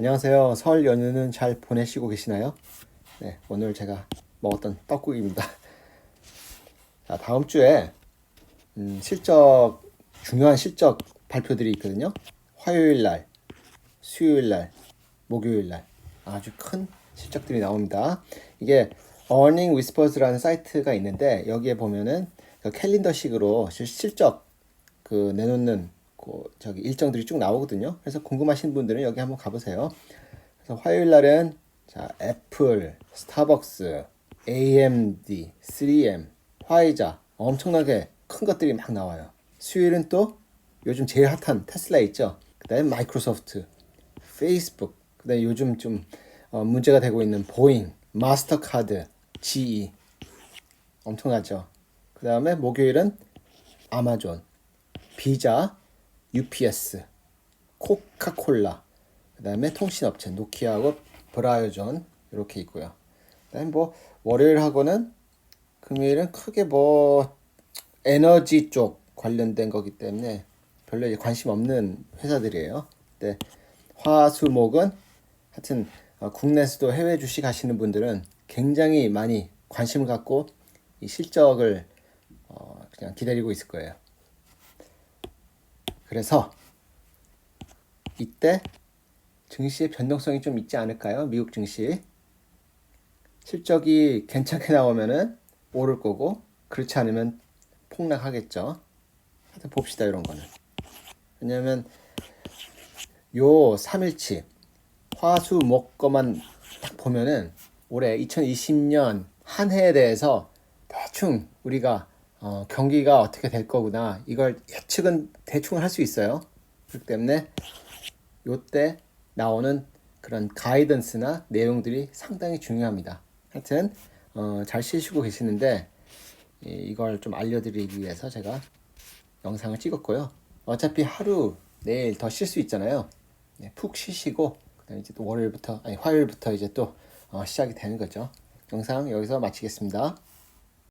안녕하세요. 설 연휴는 잘 보내시고 계시나요? 네, 오늘 제가 먹었던 떡국입니다. 자, 다음 주에 음, 실적 중요한 실적 발표들이 있거든요. 화요일 날, 수요일 날, 목요일 날 아주 큰 실적들이 나옵니다. 이게 Earning Whispers라는 사이트가 있는데 여기에 보면은 그 캘린더식으로 실- 실적 그 내놓는 그 저기 일정들이 쭉 나오거든요. 그래서 궁금하신 분들은 여기 한번 가보세요. 그래서 화요일 날은 자 애플, 스타벅스, AMD, 3M, 화이자 엄청나게 큰 것들이 막 나와요. 수요일은 또 요즘 제일 핫한 테슬라 있죠. 그다음에 마이크로소프트, 페이스북, 그다음에 요즘 좀 어, 문제가 되고 있는 보잉, 마스터카드, GE 엄청나죠. 그다음에 목요일은 아마존, 비자, UPS, 코카콜라, 그다음에 통신업체 노키아하고 브라이오존 이렇게 있고요. 그다음에 뭐 월요일하고는 금요일은 크게 뭐 에너지 쪽 관련된 거기 때문에 별로 관심 없는 회사들이에요. 근데 화수목은 하여튼 어, 국내에서도 해외 주식 하시는 분들은 굉장히 많이 관심을 갖고 이 실적을 어, 그냥 기다리고 있을 거예요. 그래서 이때 증시의 변동성이 좀 있지 않을까요? 미국 증시 실적이 괜찮게 나오면은 오를 거고 그렇지 않으면 폭락하겠죠. 하여튼 봅시다 이런 거는. 왜냐면 요 3일치 화수목 거만 딱 보면은 올해 2020년 한 해에 대해서 대충 우리가 어, 경기가 어떻게 될 거구나 이걸 예측은 대충 할 수 있어요. 그렇기 때문에 요때 나오는 그런 가이던스나 내용들이 상당히 중요합니다. 하여튼 어, 잘 쉬시고 계시는데 이- 이걸 좀 알려드리기 위해서 제가 영상을 찍었고요. 어차피 하루 내일 더 쉴 수 있잖아요. 네, 푹 쉬시고 그다음에 이제 또 월요일부터 아니 화요일부터 이제 또 어, 시작이 되는 거죠. 영상 여기서 마치겠습니다.